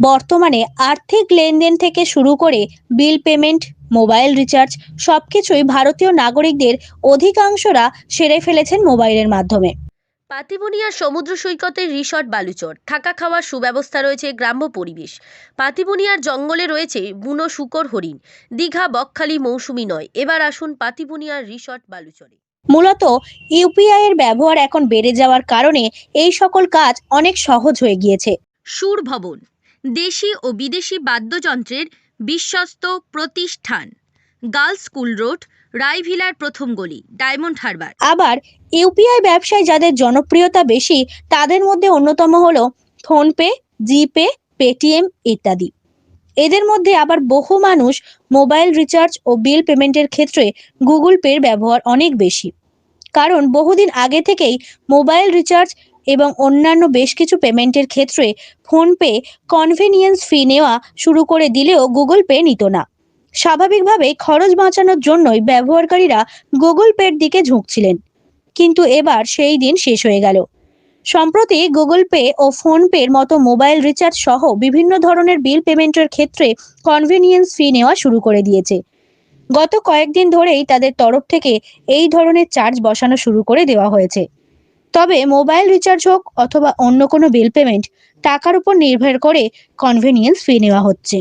বর্তমানে আর্থিক লেনদেন থেকে শুরু করে বিল পেমেন্ট মোবাইল রিচার্জ সবকিছুই ভারতীয় নাগরিকদের অধিকাংশরা সেরে ফেলেছেন মোবাইলের মাধ্যমে। পাতিবনিয়ার সমুদ্র সৈকতের রিসর্ট বালুচর। থাকা খাওয়ার সুব্যবস্থা রয়েছে গ্রাম্য পরিবেশ। পাতিবনিয়ার জঙ্গলে রয়েছে বুনো শুকর হরিণ। দীঘা বকখালি মৌসুমি নয়। এবার আসুন পাতিবনিয়ার রিসর্ট বালুচরে। মূলত ইউপিআই এর ব্যবহার এখন বেড়ে যাওয়ার কারণে এই সকল কাজ অনেক সহজ হয়ে গিয়েছে। সুর ভবন। দেশি ও বিদেশি বাদ্যযন্ত্রের বিশ্বস্ত প্রতিষ্ঠান। গার্লস স্কুল রোড, রায়ভিলার প্রথম গলি, ডায়মন্ড হারবার। আবার ইউপিআই ব্যবসায় যাদের জনপ্রিয়তা বেশি, তাদের মধ্যে অন্যতম হলো ফোনপে, জিপে, পেটিএম ইত্যাদি। এদের মধ্যে আবার বহু মানুষ মোবাইল রিচার্জ ও বিল পেমেন্টের ক্ষেত্রে গুগল পের ব্যবহার অনেক বেশি। কারণ বহুদিন আগে থেকেই মোবাইল রিচার্জ এবং অন্যান্য বেশ কিছু পেমেন্টের ক্ষেত্রে ফোনপে কনভেনিয়েন্স ফি নেওয়া শুরু করে দিলেও গুগল পে নিত না। স্বাভাবিকভাবে খরচ বাঁচানোর জন্যই ব্যবহারকারীরা গুগল পের দিকে ঝুঁকছিলেন। কিন্তু এবার সেই দিন শেষ হয়ে গেল। সম্প্রতি গুগল পে ও ফোনপের মতো মোবাইল রিচার্জ সহ বিভিন্ন ধরনের বিল পেমেন্টের ক্ষেত্রে কনভেনিয়েন্স ফি নেওয়া শুরু করে দিয়েছে। গত কয়েকদিন ধরেই তাদের তরফ থেকে এই ধরনের চার্জ বসানো শুরু করে দেওয়া হয়েছে। তবে মোবাইল রিচার্জ হোক অথবা অন্য কোনো বিল পেমেন্ট, টাকার উপর নির্ভর করে কনভেনিয়েন্স ফি নেওয়া হচ্ছে।